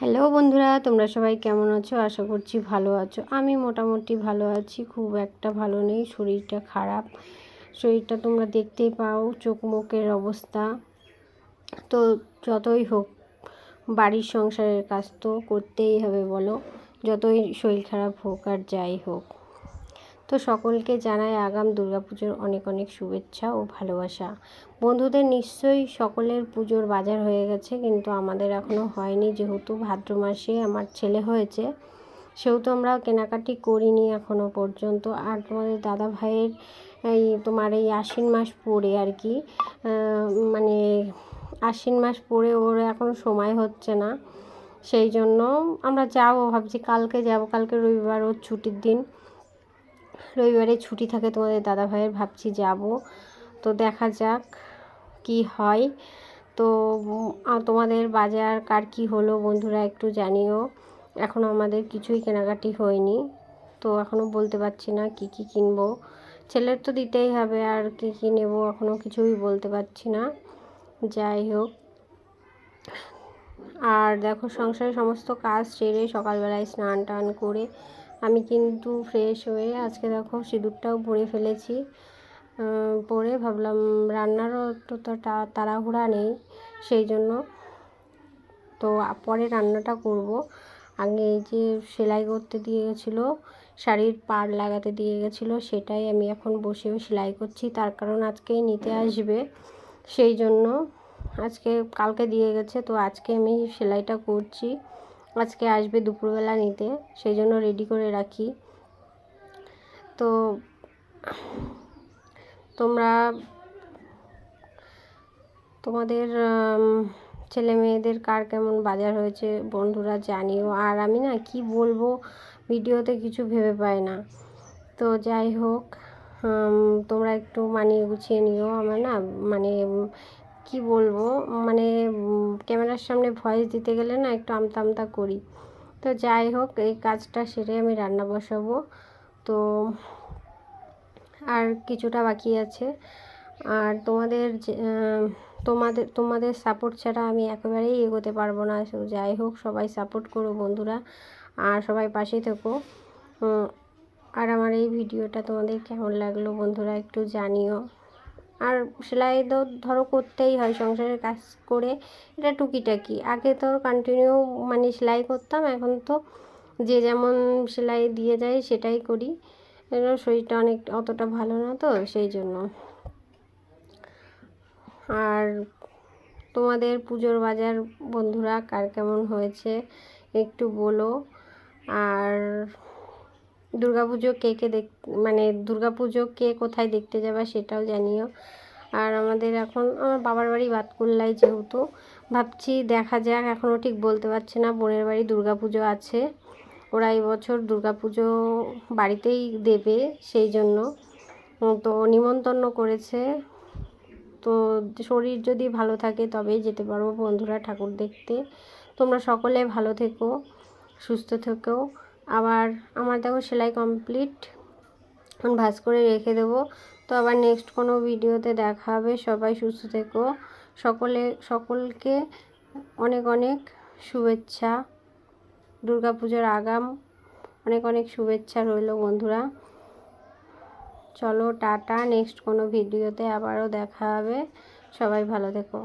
Hello বন্ধুরা, তোমরা সবাই কেমন আছো? আশা করছি ভালো আছো। আমি মোটামুটি ভালো আছি, খুব একটা ভালো নেই, শরীরটা খারাপ। শরীরটা তোমরা দেখতেই পাও, চোখ মুখের অবস্থা। তো যতই হোক, বাড়ির সংসারের কাজ তো করতেই হবে বলো। যতই শরীর খারাপ হোক আর যাই হোক। তো সকলকে জানাই আগাম দুর্গাপুজোর অনেক অনেক শুভেচ্ছা ও ভালোবাসা। বন্ধুদের নিশ্চয়ই সকলের পুজোর বাজার হয়ে গেছে, কিন্তু আমাদের এখনও হয়নি। যেহেতু ভাদ্র মাসে আমার ছেলে হয়েছে, সেহেতু আমরা কেনাকাটি করিনি এখনও পর্যন্ত। আর তোমাদের দাদা ভাইয়ের এই তোমার এই আশ্বিন মাস পরে আর কি মানে আশ্বিন মাস পরে ওর এখন সময় হচ্ছে না। সেই জন্য আমরা যাব, ভাবছি কালকে যাব, কালকে রবিবার ওর ছুটির দিন। রবিবারে ছুটি থাকে তোমাদের দাদা ভাইয়ের ভাবছি যাব। তো দেখা যাক কি হয়। তো তোমাদের বাজার কার কি হলো বন্ধুরা একটু জানিও। এখনও আমাদের কিছুই কেনাকাটি হয়নি। তো এখনও বলতে পারছি না কি কি কিনবো। ছেলের তো দিতেই হবে, আর কি কী নেব এখনও কিছুই বলতে পারছি না। যাই হোক। আর দেখো সংসারের সমস্ত কাজ সেরে সকালবেলায় স্নান টান করে আমি কিন্তু ফ্রেশ হয়ে আজকে দেখো সিঁদুরটাও পরে ফেলেছি। পরে ভাবলাম রান্নারও তো তাড়াহুড়া নেই, সেই জন্য তো পরে রান্নাটা করব। আগে এই যে সেলাই করতে দিয়ে গেছিল, শাড়ির পাড় লাগাতে দিয়ে গেছিল, সেটাই আমি এখন বসে সেলাই করছি, তার কারণ আজকেই নিতে আসবে, সেই জন্য আজকে, কালকে দিয়ে গেছে, তো আজকে আমি সেলাইটা করছি। আজকে আসবে দুপুরবেলা নিতে, সেই জন্য রেডি করে রাখি। তো, তোমরা, তোমাদের ছেলে মেয়েদের কার কেমন বাজার হয়েছে বন্ধুরা জানিও। আর আমি না কি বলব, ভিডিওতে কিছু ভেবে পাই না। তো যাই হোক তোমরা একটু মানিয়ে গুছিয়ে নিও। আমার না মানে কি বলব? মানে ক্যামেরার সামনে ভয়েস দিতে গেলে না একটু আমতা আমতা করি। তো যাই হোক, এই কাজটা সেরে আমি রান্না বসাবো। তো, আর কিছুটা বাকি আছে। আর তোমাদের তোমাদের তোমাদের সাপোর্ট ছাড়া আমি একেবারেই এগোতে পারব না। যাই হোক, সবাই সাপোর্ট করো বন্ধুরা। আর সবাই পাশে থেকো। আর আমার এই ভিডিওটা তোমাদের কেমন লাগল বন্ধুরা একটু জানিও। আর সেলাই তো ধরো করতেই হয়, সংসারের কাজ করে এটা টুকিটাকি। আগে তো কন্টিনিউ মানে সেলাই করতাম, এখন তো যে যেমন সেলাই দিয়ে যায় সেটাই করি। শরীরটা অনেক, অতটা ভালো না তো সেই জন্য। আর তোমাদের পুজোর বাজার বন্ধুরা কার কেমন হয়েছে একটু বলো। আর দুর্গাপুজো কে কে দেখ মানে দুর্গাপুজো কে কোথায় দেখতে যাবে সেটাও জানিও। আর আমাদের এখন, আমার বাবার বাড়ি বাতকুল্লায় যেহেতু, ভাবছি দেখা যাক এখনও ঠিক বলতে পারছি না, বোনের বাড়ি দুর্গাপুজো আছে। ওরা এই বছর দুর্গাপুজো বাড়িতেই দেবে সেই জন্য। তো নিমন্ত্রণ করেছে। তো শরীর যদি ভালো থাকে তবেই যেতে পারব বন্ধুরা ঠাকুর দেখতে। তোমরা সকলে ভালো থেকো, সুস্থ থেকো। আবার আমার দেখো সেলাই কমপ্লিট এখন ভাজ করে রেখে দেবো। তো আবার নেক্সট কোনো ভিডিওতে দেখা হবে। সবাই সুস্থ থেকো। সকলে, সকলকে অনেক অনেক শুভেচ্ছা। দুর্গাপুজোর আগাম। অনেক অনেক শুভেচ্ছা রইল বন্ধুরা। চলো, টাটা। নেক্সট কোনো ভিডিওতে আবারও দেখা হবে। সবাই ভালো থেকো।